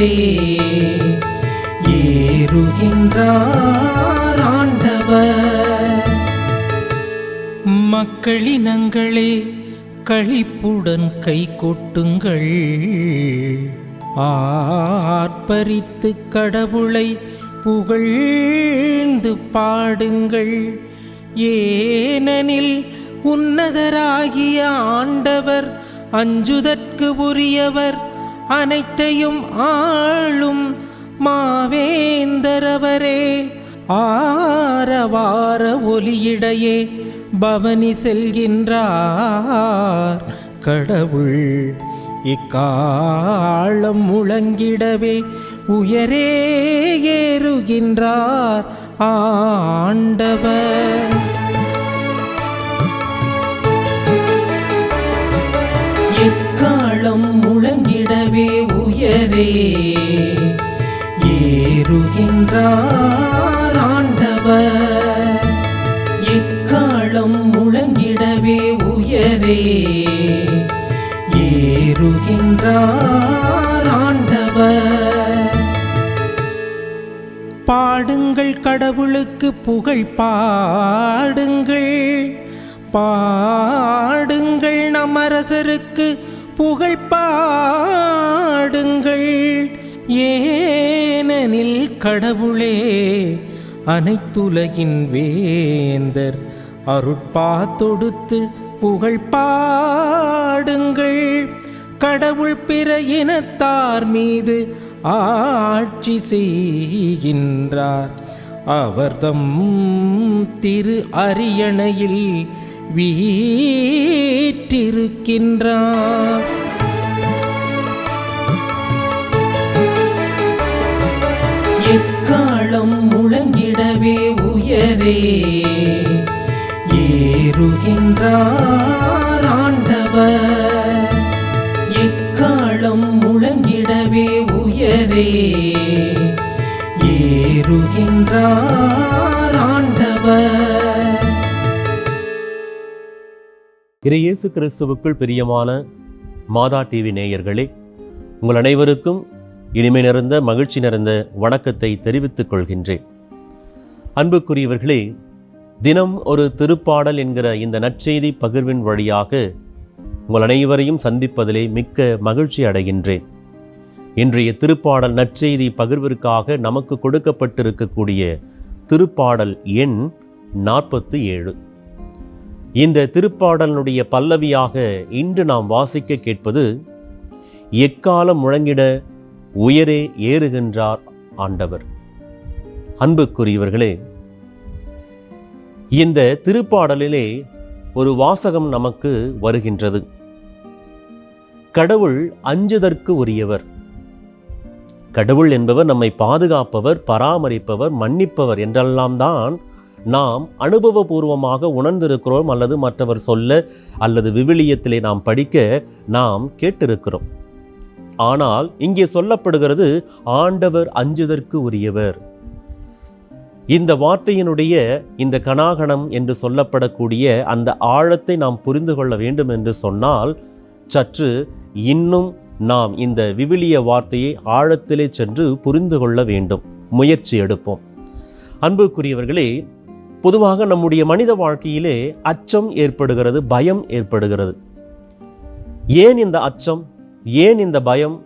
உயரே ஏறுகின்றார் ஆண்டவர். மக்களினங்களே களிப்புடன் கை கொட்டுங்கள். ஆர்ப்பரித்து கடவுளை புகழ்ந்து பாடுங்கள். ஏனெனில் உன்னதராகிய ஆண்டவர் அஞ்சுதற்கு உரியவர் அனைத்தையும் ஆளும் மாவேந்தரவரே. ஆரவார ஒலியிடையே பவனி செல்கின்றார். கடவுள் இக்காலம் முழங்கிடவே உயரே ஏறுகின்றார் ஆண்டவர். ஏறுகின்றார் ஆண்டவர். எக்காலம் முழங்கிடவே உயரே ஏறுகின்றார் ஆண்டவர். பாடுங்கள் கடவுளுக்கு புகழ் பாடுங்கள் பாடுங்கள் நம் அரசருக்கு புகழ் பாடுங்கள். ஏனெனில் கடவுளே அனைத்துலகின் வேந்தர் அருட்பா தொடுத்து புகழ் பாடுங்கள். கடவுள் பிற இனத்தார் மீது ஆட்சி செய்கின்றார். அவர்தம் திரு அரியணையில் வீற்றிருக்கின்றார். எக்காலம் முழங்கிடவே உயரே ஏறுகின்றார் ஆண்டவர். எக்காலம் முழங்கிடவே உயரே ஏறுகின்றார் இறையேசு கிறிஸ்துவுக்குள் பிரியமான மாதா டிவி நேயர்களே உங்கள் அனைவருக்கும் இனிமை நிறைந்த மகிழ்ச்சி நிறைந்த வணக்கத்தை தெரிவித்துக் கொள்கின்றேன். அன்புக்குரியவர்களே தினம் ஒரு திருப்பாடல் என்கிற இந்த நற்செய்தி பகிர்வின் வழியாக உங்கள் அனைவரையும் சந்திப்பதிலே மிக்க மகிழ்ச்சி அடைகின்றேன். இன்றைய திருப்பாடல் நற்செய்தி பகிர்விற்காக நமக்கு கொடுக்கப்பட்டிருக்கக்கூடிய திருப்பாடல் எண் நாற்பத்து ஏழு. இந்த திருப்பாடலினுடைய பல்லவியாக இன்று நாம் வாசிக்க கேட்பது எக்காலம் முழங்கிட உயரே ஏறுகின்றார் ஆண்டவர்? அன்புக்குரியவர்களே இந்த திருப்பாடலிலே ஒரு வாசகம் நமக்கு வருகின்றது. கடவுள் அஞ்சுதற்கு உரியவர். கடவுள் என்பவர் நம்மை பாதுகாப்பவர் பராமரிப்பவர் மன்னிப்பவர் என்றெல்லாம் தான் நாம் அனுபவபூர்வமாக உணர்ந்திருக்கிறோம் அல்லது மற்றவர் சொல்ல அல்லது விவிலியத்திலே நாம் படிக்க நாம் கேட்டிருக்கிறோம். ஆனால் இங்கே சொல்லப்படுகிறது ஆண்டவர் அஞ்சுதற்கு உரியவர். இந்த வார்த்தையினுடைய இந்த கனாகணம் என்று சொல்லப்படக்கூடிய அந்த ஆழத்தை நாம் புரிந்து கொள்ள வேண்டும் என்று சொன்னால் சற்று இன்னும் நாம் இந்த விவிலிய வார்த்தையை ஆழத்திலே சென்று புரிந்து கொள்ள வேண்டும். முயற்சி எடுப்போம். அன்புக்குரியவர்களே பொதுவாக நம்முடைய மனித வாழ்க்கையிலே அச்சம் ஏற்படுகிறது பயம் ஏற்படுகிறது. ஏன் இந்த அச்சம்? ஏன் இந்த பயம்?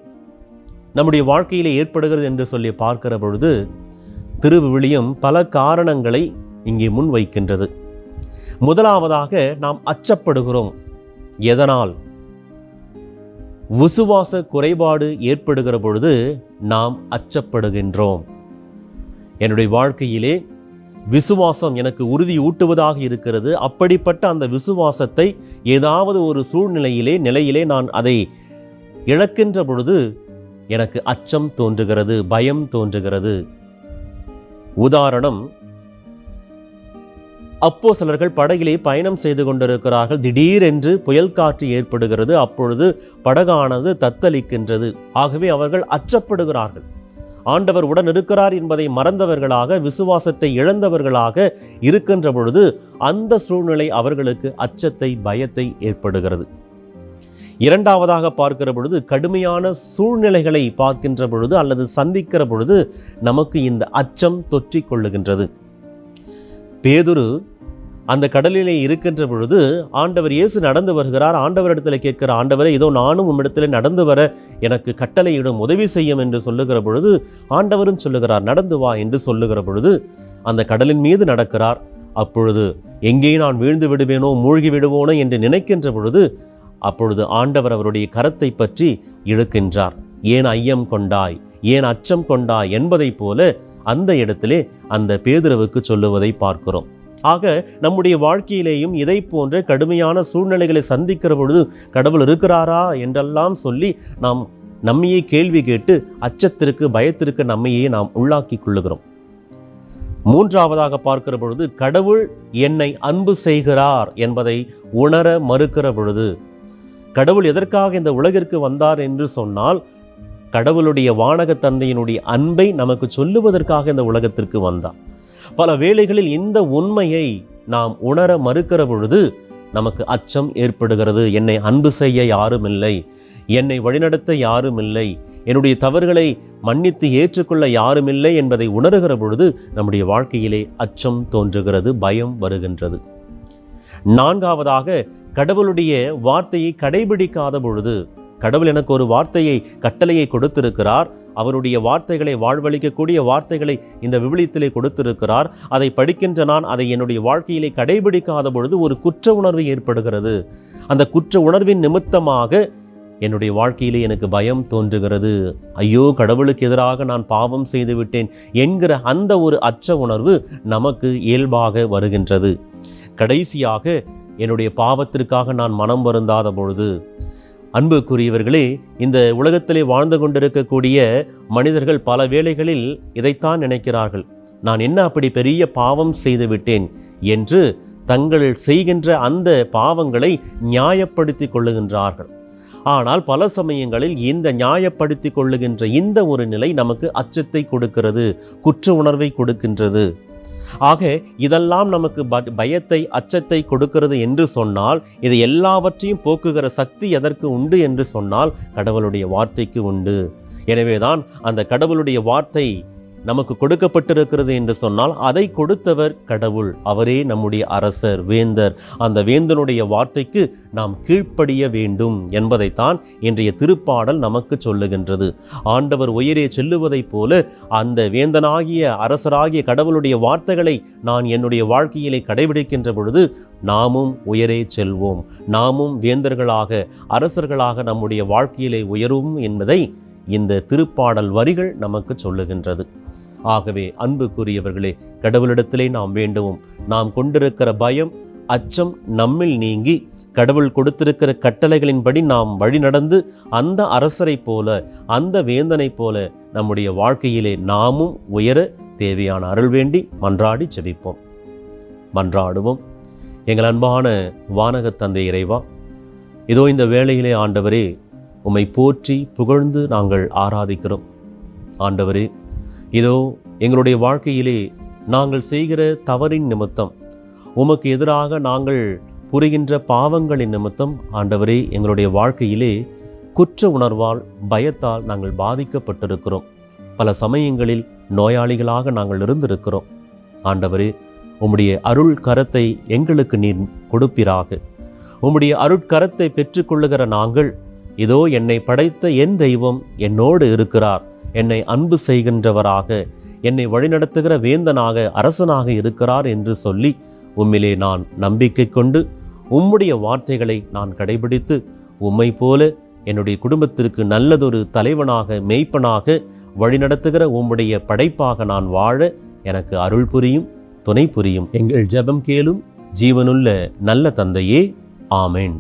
நம்முடைய வாழ்க்கையிலே ஏற்படுகிறது என்று சொல்லி பார்க்கிற பொழுது திருவிவிலியம் பல காரணங்களை இங்கே முன்வைக்கின்றது. முதலாவதாக நாம் அச்சப்படுகிறோம். எதனால்? விசுவாச குறைபாடு ஏற்படுகிற பொழுது நாம் அச்சப்படுகின்றோம். என்னுடைய வாழ்க்கையிலே விசுவாசம் எனக்கு உறுதி ஊட்டுவதாக இருக்கிறது. அப்படிப்பட்ட அந்த விசுவாசத்தை ஏதாவது ஒரு சூழ்நிலையிலே நிலையிலே நான் அதை இழக்கின்ற பொழுது எனக்கு அச்சம் தோன்றுகிறது பயம் தோன்றுகிறது. உதாரணம் அப்போ சிலர்கள் படகிலே பயணம் செய்து கொண்டிருக்கிறார்கள். திடீரென்று புயல் காற்று ஏற்படுகிறது. அப்பொழுது படகானது தத்தளிக்கின்றது. ஆகவே அவர்கள் அச்சப்படுகிறார்கள். ஆண்டவர் உடன் இருக்கிறார் என்பதை மறந்தவர்களாக விசுவாசத்தை இழந்தவர்களாக இருக்கின்ற பொழுது அந்த சூழ்நிலை அவர்களுக்கு அச்சத்தை பயத்தை ஏற்படுகிறது. இரண்டாவதாக பார்க்கிற பொழுது கடுமையான சூழ்நிலைகளை பார்க்கின்ற பொழுது அல்லது சந்திக்கிற பொழுது நமக்கு இந்த அச்சம் தொற்றிக் கொள்ளுகின்றது. பேதுரு அந்த கடலிலே இருக்கின்ற பொழுது ஆண்டவர் இயேசு நடந்து வருகிறார். ஆண்டவரிடத்தில் கேட்கிற ஆண்டவரை இதோ நானும் உம்மிடத்தில் நடந்து வர எனக்கு கட்டளையிடும் உதவி செய்யும் என்று சொல்லுகிற பொழுது ஆண்டவரும் சொல்லுகிறார் நடந்து வா என்று சொல்லுகிற பொழுது அந்த கடலின் மீது நடக்கிறார். அப்பொழுது எங்கே நான் வீழ்ந்து விடுவேனோ மூழ்கி விடுவோனோ என்று நினைக்கின்ற பொழுது அப்பொழுது ஆண்டவர் அவருடைய கரத்தை பற்றி இழுக்கின்றார். ஏன் ஐயம் கொண்டாய்? ஏன் அச்சம் கொண்டாய்? என்பதைப் போல அந்த இடத்திலே அந்த பேதுருவுக்கு சொல்லுவதை பார்க்கிறோம். ஆக நம்முடைய வாழ்க்கையிலேயும் இதை போன்ற கடுமையான சூழ்நிலைகளை சந்திக்கிற பொழுது கடவுள் இருக்கிறாரா என்றெல்லாம் சொல்லி நாம் நம்மையே கேள்வி கேட்டு அச்சத்திற்கு பயத்திற்கு நம்மையே நாம் உள்ளாக்கி கொள்ளுகிறோம். மூன்றாவதாக பார்க்கிற பொழுது கடவுள் என்னை அன்பு செய்கிறார் என்பதை உணர மறுக்கிற பொழுது கடவுள் எதற்காக இந்த உலகிற்கு வந்தார் என்று சொன்னால் கடவுளுடைய வானக தந்தையினுடைய அன்பை நமக்கு சொல்லுவதற்காக இந்த உலகத்திற்கு வந்தார் பல வேளைகளில் இந்த உண்மையை நாம் உணர மறுக்கிற பொழுது நமக்கு அச்சம் ஏற்படுகிறது. என்னை அன்பு செய்ய யாரும் இல்லை. என்னை வழிநடத்த யாரும் இல்லை. என்னுடைய தவறுகளை மன்னித்து ஏற்றுக்கொள்ள யாரும் இல்லை என்பதை உணர்கிற பொழுது நம்முடைய வாழ்க்கையிலே அச்சம் தோன்றுகிறது பயம் வருகின்றது. நான்காவதாக கடவுளுடைய வார்த்தையை கடைபிடிக்காத பொழுது கடவுள் எனக்கு ஒரு வார்த்தையை கட்டளையை கொடுத்திருக்கிறார். அவருடைய வார்த்தைகளை வாழ்வழிக்கக்கூடிய வார்த்தைகளை இந்த விவிலியத்திலே கொடுத்திருக்கிறார். அதை படிக்கின்ற நான் அதை என்னுடைய வாழ்க்கையிலே கடைபிடிக்காத பொழுது ஒரு குற்ற உணர்வு ஏற்படுகிறது. அந்த குற்ற உணர்வின் நிமித்தமாக என்னுடைய வாழ்க்கையிலே எனக்கு பயம் தோன்றுகிறது. ஐயோ கடவுளுக்கு எதிராக நான் பாவம் செய்துவிட்டேன் என்கிற அந்த ஒரு அச்ச உணர்வு நமக்கு இயல்பாக வருகின்றது. கடைசியாக என்னுடைய பாவத்திற்காக நான் மனம் வருந்தாத பொழுது அன்புக்குரியவர்களே இந்த உலகத்திலே வாழ்ந்து கொண்டிருக்கக்கூடிய மனிதர்கள் பல வேளைகளில் இதைத்தான் நினைக்கிறார்கள். நான் என்ன அப்படி பெரிய பாவம் செய்து விட்டேன் என்று தங்கள் செய்கின்ற அந்த பாவங்களை நியாயப்படுத்திக் கொள்ளுகின்றார்கள். ஆனால் பல சமயங்களில் இந்த நியாயப்படுத்தி கொள்ளுகின்ற இந்த ஒரு நிலை நமக்கு அச்சத்தை கொடுக்கிறது குற்ற உணர்வை கொடுக்கின்றது. ஆக இதெல்லாம் நமக்கு ப- பயத்தை அச்சத்தை கொடுக்கிறது என்று சொன்னால் இது எல்லாவற்றையும் போக்குகிற சக்தி எதற்கு உண்டு என்று சொன்னால் கடவுளுடைய வார்த்தைக்கு உண்டு. எனவேதான் அந்த கடவுளுடைய வார்த்தை நமக்கு கொடுக்கப்பட்டிருக்கிறது என்று சொன்னால் அதை கொடுத்தவர் கடவுள். அவரே நம்முடைய அரசர் வேந்தர். அந்த வேந்தனுடைய வார்த்தைக்கு நாம் கீழ்ப்படிய வேண்டும் என்பதைத்தான் இன்றைய திருப்பாடல் நமக்கு சொல்லுகின்றது. ஆண்டவர் உயரே செல்லுவதைப் போல அந்த வேந்தனாகிய அரசராகிய கடவுளுடைய வார்த்தைகளை நான் என்னுடைய வாழ்க்கையிலே கடைபிடிக்கின்ற பொழுது நாமும் உயரே செல்வோம். நாமும் வேந்தர்களாக அரசர்களாக நம்முடைய வாழ்க்கையிலே உயரும் என்பதை இந்த திருப்பாடல் வரிகள் நமக்கு சொல்லுகின்றது. ஆகவே அன்புக்குரியவர்களே கடவுளிடத்திலே நாம் வேண்டுவோம். நாம் கொண்டிருக்கிற பயம் அச்சம் நம்மில் நீங்கி கடவுள் கொடுத்திருக்கிற கட்டளைகளின்படி நாம் வழிநடந்து அந்த அரசரைப் போல அந்த வேந்தனைப் போல நம்முடைய வாழ்க்கையிலே நாமும் உயர தேவையான அருள் வேண்டி மன்றாடி செபிப்போம் மன்றாடுவோம். எங்கள் அன்பான வானகத் தந்தை இறைவா இதோ இந்த வேளையிலே ஆண்டவரே உம்மை போற்றி புகழ்ந்து நாங்கள் ஆராதிக்கிறோம். ஆண்டவரே இதோ எங்களுடைய வாழ்க்கையிலே நாங்கள் செய்கிற தவறின் நிமித்தம் உமக்கு எதிராக நாங்கள் புரிகின்ற பாவங்களின் நிமித்தம் ஆண்டவரே எங்களுடைய வாழ்க்கையிலே குற்ற உணர்வால் பயத்தால் நாங்கள் பாதிக்கப்பட்டிருக்கிறோம். பல சமயங்களில் நோயாளிகளாக நாங்கள் இருந்திருக்கிறோம். ஆண்டவரே உம்முடைய அருள் கரத்தை எங்களுக்கு நீர் கொடுப்பிறாக உம்முடைய அருட்கரத்தை பெற்றுக்கொள்ளுகிற நாங்கள் இதோ என்னை படைத்த என் தெய்வம் என்னோடு இருக்கிறார். என்னை அன்பு செய்கின்றவராக என்னை வழிநடத்துகிற வேந்தனாக அரசனாக இருக்கிறார் என்று சொல்லி உம்மிலே நான் நம்பிக்கை கொண்டு உம்முடைய வார்த்தைகளை நான் கடைபிடித்து உம்மை போல என்னுடைய குடும்பத்திற்கு நல்லதொரு தலைவனாக மெய்ப்பனாக வழிநடத்துகிற உம்முடைய படைப்பாக நான் வாழ எனக்கு அருள் புரியும் துணை புரியும். எங்கள் ஜெபம் கேளும் ஜீவனுள்ள நல்ல தந்தையே ஆமேன்.